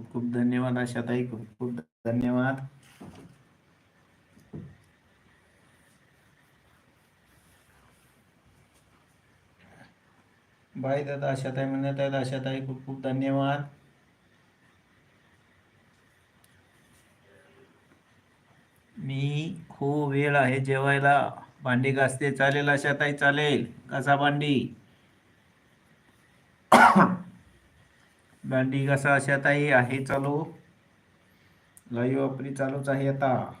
खूप खूप धन्यवाद आशाताई खूप खूप धन्यवाद. बाय दादा आशाताई म्हणत आहेत आशाताई खूप खूप धन्यवाद. मी खूप वेळ आहे जेवायला. भांडी घासते चालेल आशाताई चालेल. घासा भांडी? दांडी कसा अशा ताई आहे चालू. लाईव्ह आपली चालूच आहे आता.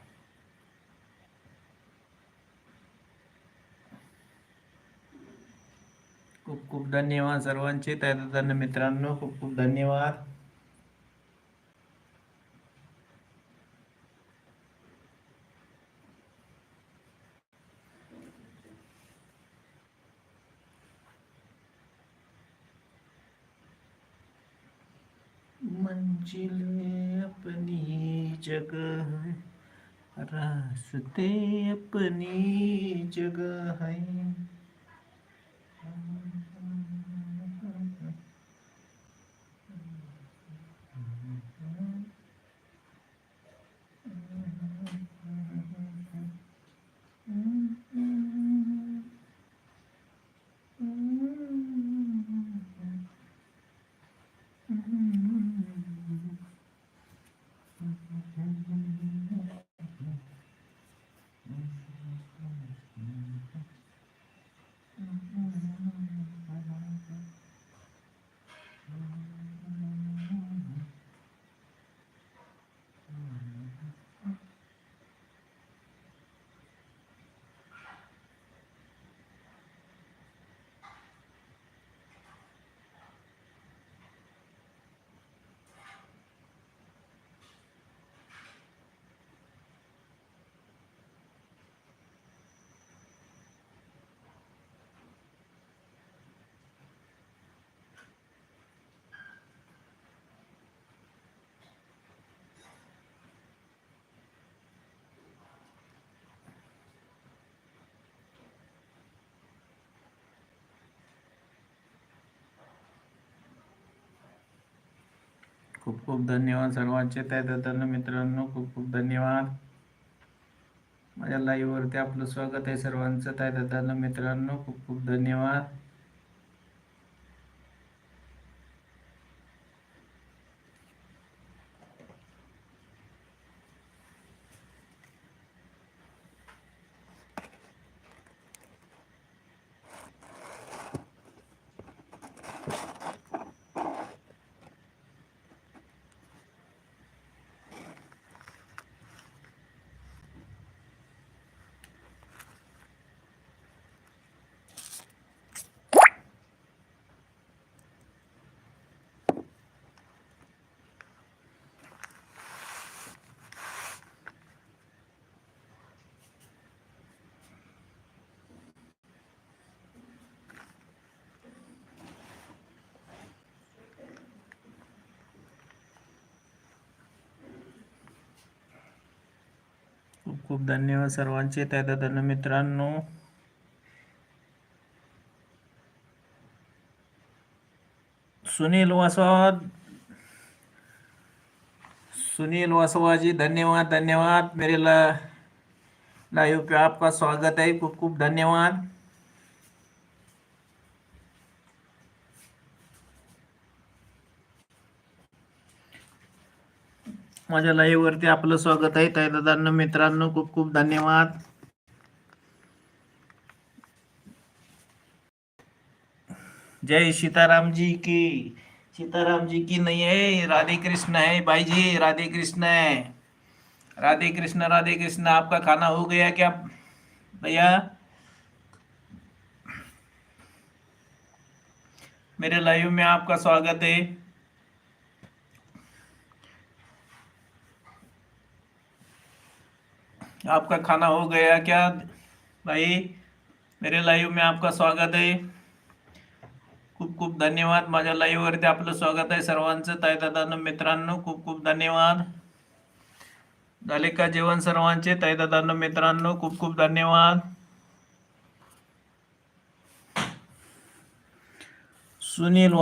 खूप खूप धन्यवाद सर्वांचे. त्या मित्रांनो खूप खूप धन्यवाद. मंजिल अपनी जगह है। रास्ते अपनी जगह है। खूप खूप धन्यवाद सर्वांचे. त्या मित्रांनो खूप खूप धन्यवाद. माझ्या लाईव्हवरती आपलं स्वागत आहे सर्वांचं. त्या मित्रांनो खूप खूप धन्यवाद. खूप खूप धन्यवाद सर्वांचे. त्या मित्रांनो. सुनील वासवाद. सुनील वासवा जी धन्यवाद धन्यवाद. मेरे लाइव पे आपका स्वागत है. खूप खूप धन्यवाद. माझ्या लाईव्ह वरती आपलं स्वागत आहे. ताई दादांना मित्रांनो खूप खूप धन्यवाद. जय सीताराम जी की सीताराम जी की नाही है राधे कृष्ण है भाई जी राधे कृष्ण है राधे कृष्ण राधे कृष्ण आपका खाना हो गया क्या? भैया? मेरे लाइव में आपका स्वागत है। आपका खाना हो गया क्या? भाई मेरे लाईव्ह में आपका स्वागत आहे खूप खूप धन्यवाद माझ्या लाईव्ह वरती आपलं स्वागत आहे सर्वांचं ताई मित्रांनो खूप खूप धन्यवाद. झाले का जेवण सर्वांचे? ताई मित्रांनो खूप खूप धन्यवाद. सुनील